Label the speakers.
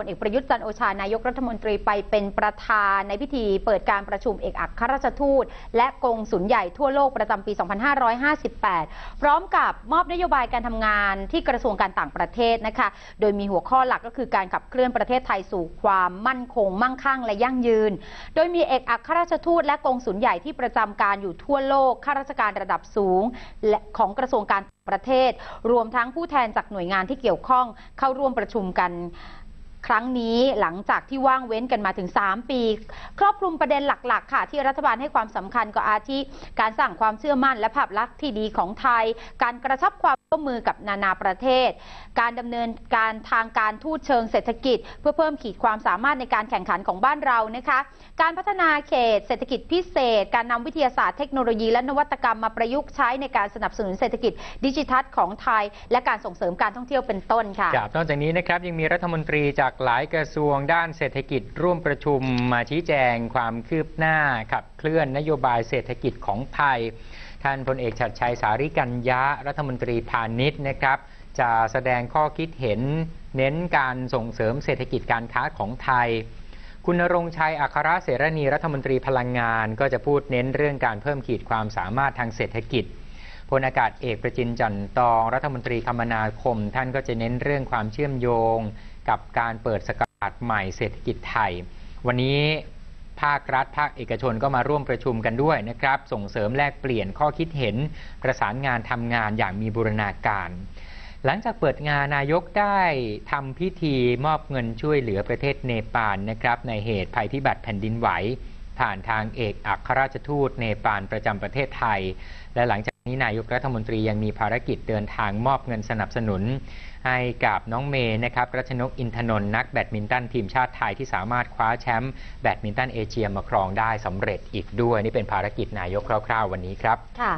Speaker 1: พลเอกประยุทธ์จันโอชานายกรัฐมนตรีไปเป็นประธานในพิธีเปิดการประชุมเอกอัครราชทูต และกงสุลใหญ่ทั่วโลกประจำปี 2558 พร้อมกับมอบนโยบายการทำงานที่กระทรวงการต่างประเทศนะคะ โดยมีหัวข้อหลักก็คือการขับเคลื่อนประเทศไทยสู่ความมั่นคง มั่งคั่ง และยั่งยืน โดยมีเอกอัครราชทูต และกงสุลใหญ่ที่ประจำการอยู่ทั่วโลกข้าราชการระดับสูงและของกระทรวงการต่างประเทศ รวมทั้งผู้แทนจากหน่วยงานที่เกี่ยวข้องเข้าร่วมประชุมกัน ครั้งนี้หลังจากที่ว่างเว้นกันมาถึง 3 ปี ครอบคลุมประเด็นหลัก ๆ ค่ะ ที่รัฐบาลให้ความสำคัญก็อาทิการสร้างความเชื่อมั่นและภาพลักษณ์ที่ดีของไทย การกระชับความร่วมมือกับนานาประเทศ การดำเนินการทางการทูตเชิงเศรษฐกิจ เพื่อเพิ่มขีดความสามารถในการแข่งขันของบ้านเรานะคะ การพัฒนาเขตเศรษฐกิจพิเศษ การนำวิทยาศาสตร์เทคโนโลยีและนวัตกรรมมาประยุกต์ใช้ในการสนับสนุนเศรษฐกิจดิจิทัลของไทย และการส่งเสริมการท่องเที่ยวเป็นต้นค่ะ
Speaker 2: นอกจากนี้นะครับยังมีรัฐมนตรีจากหลายกระทรวงด้านเศรษฐกิจร่วมประชุมมาชี้แจงความคืบหน้าขับเคลื่อนนโยบายเศรษฐกิจของไทย ท่านพลเอกชัดชัยสาริกัญญะรัฐมนตรีพาณิชย์นะครับ จะแสดงข้อคิดเห็นเน้นการส่งเสริมเศรษฐกิจการค้าของไทย คุณรงชัยอัครเสรณีรัฐมนตรีพลังงาน ก็จะพูดเน้นเรื่องการเพิ่มขีดความสามารถทางเศรษฐกิจ ลอากาศเอกประจินจันทร์ตอง รัฐมนตรีคมนาคม ท่านก็จะเน้นเรื่องความเชื่อมโยง กับการเปิดสกัดใหม่เศรษฐกิจไทย วันนี้ภาครัฐ ภาคเอกชนก็มาร่วมประชุมกันด้วยนะครับ ส่งเสริมแลกเปลี่ยนข้อคิดเห็น ประสานงานทำงานอย่างมีบูรณาการ หลังจากเปิดงานนายกได้ทำพิธีมอบเงินช่วยเหลือประเทศเนปาลนะครับ ในเหตุภัยพิบัติแผ่นดินไหว ผ่านทางเอกอัครราชทูตเนปาลประจำประเทศไทย และหลังจาก นี้นายกรัฐมนตรียังมีภารกิจเดินทางมอบเงินสนับสนุน ให้กับน้องเมย์นะครับรัชนกอินทนนท์นักแบดมินตันทีมชาติไทยที่สามารถคว้าแชมป์แบดมินตันเอเชียมาครองได้สำเร็จอีกด้วย นี่เป็นภารกิจนายกคร่าวๆวันนี้ครับ
Speaker 1: ค่ะ